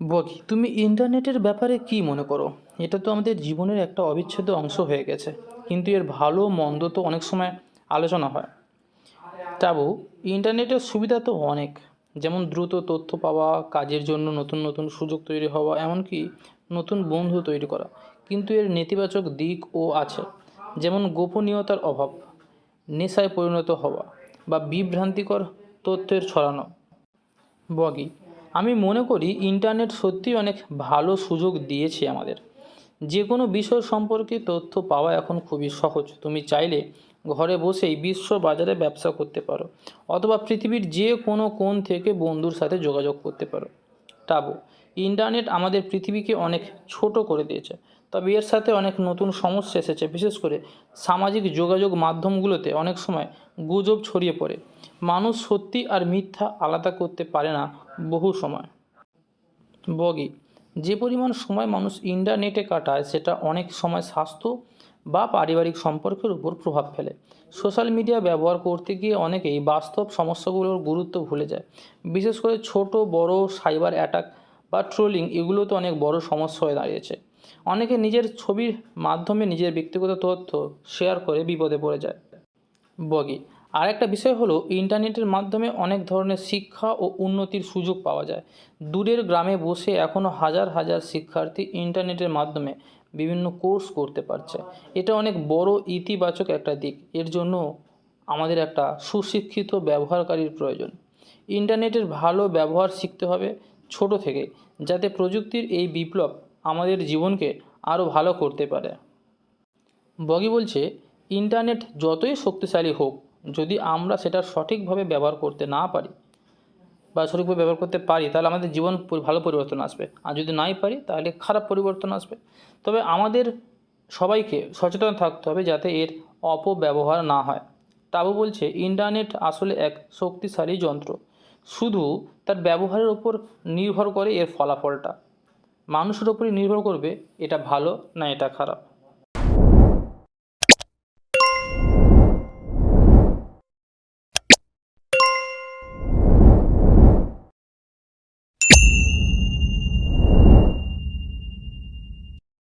বকি, তুমি ইন্টারনেটের ব্যাপারে কি মনে করো? এটা তো আমাদের জীবনের একটা অবিচ্ছেদ্য অংশ হয়ে গেছে, কিন্তু এর ভালো মন্দ তো অনেক সময় আলোচনা হয়। তাবু, ইন্টারনেটের সুবিধা তো অনেক, যেমন দ্রুত তথ্য পাওয়া, কাজের জন্য নতুন নতুন সুযোগ তৈরি হওয়া, এমনকি নতুন বন্ধু তৈরি করা, কিন্তু এর নেতিবাচক দিকও আছে, যেমন গোপনীয়তার অভাব, নেশায় পরিণত হওয়া বা বিভ্রান্তিকর তথ্যের ছড়ানো। বগি আমি মনে করি ইন্টারনেট সত্যিই অনেক ভালো সুযোগ দিয়েছে আমাদের। যে কোনো বিষয় সম্পর্কে তথ্য পাওয়া এখন খুবই সহজ। তুমি চাইলে ঘরে বসেই বিশ্ব বাজারে ব্যবসা করতে পারো অথবা পৃথিবীর যে কোনো কোণ থেকে বন্ধুর সাথে যোগাযোগ করতে পারো। টাবু ইন্টারনেট আমাদের পৃথিবীকে অনেক ছোট করে দিয়েছে। তবে এর সাথে অনেক নতুন সমস্যা এসেছে। বিশেষ করে সামাজিক যোগাযোগ মাধ্যমগুলোতে অনেক সময় গুজব ছড়িয়ে পড়ে। মানুষ সত্যি আর মিথ্যা আলাদা করতে পারে না বহু সময়। বগি, যে পরিমাণ সময় মানুষ ইন্টারনেটে কাটায় সেটা অনেক সময় স্বাস্থ্য বা পারিবারিক সম্পর্কের উপর প্রভাব ফেলে। সোশ্যাল মিডিয়া ব্যবহার করতে গিয়ে অনেকেই বাস্তব সমস্যাগুলোর গুরুত্ব ভুলে যায়। বিশেষ করে ছোট, বড়, সাইবার অ্যাটাক বা ট্রোলিং এগুলো তো অনেক বড় সমস্যা হয়ে দাঁড়িয়েছে। অনেকে নিজের ছবির মাধ্যমে নিজের ব্যক্তিগত তথ্য শেয়ার করে বিপদে পড়ে যায়। বগি আর একটা বিষয় হলো, ইন্টারনেটের মাধ্যমে অনেক ধরনের শিক্ষা ও উন্নতির সুযোগ পাওয়া যায়। দূরের গ্রামে বসে এখনও হাজার হাজার শিক্ষার্থী ইন্টারনেটের মাধ্যমে বিভিন্ন কোর্স করতে পারছে। এটা অনেক বড় ইতিবাচক একটা দিক। এর জন্য আমাদের একটা সুশিক্ষিত ব্যবহারকারীর প্রয়োজন। ইন্টারনেটের ভালো ব্যবহার শিখতে হবে ছোট থেকে, যাতে প্রযুক্তির এই বিপ্লব আমাদের জীবনকে আরও ভালো করতে পারে। বগি বলছে, ইন্টারনেট যতই শক্তিশালী হোক যদি আমরা সেটা সঠিকভাবে ব্যবহার করতে না পারি বা সঠিকভাবে ব্যবহার করতে পারি, তাহলে আমাদের জীবন ভালো পরিবর্তন আসবে। আর যদি নাই পারি, তাহলে খারাপ পরিবর্তন আসবে। তবে আমাদের সবাইকে সচেতন থাকতে হবে যাতে এর অপব্যবহার না হয়। টাবু বলছে, ইন্টারনেট আসলে এক শক্তিশালী যন্ত্র। শুধু তার ব্যবহারের ওপর নির্ভর করে এর ফলাফলটা। মানুষের ওপরই নির্ভর করবে এটা ভালো না এটা খারাপ।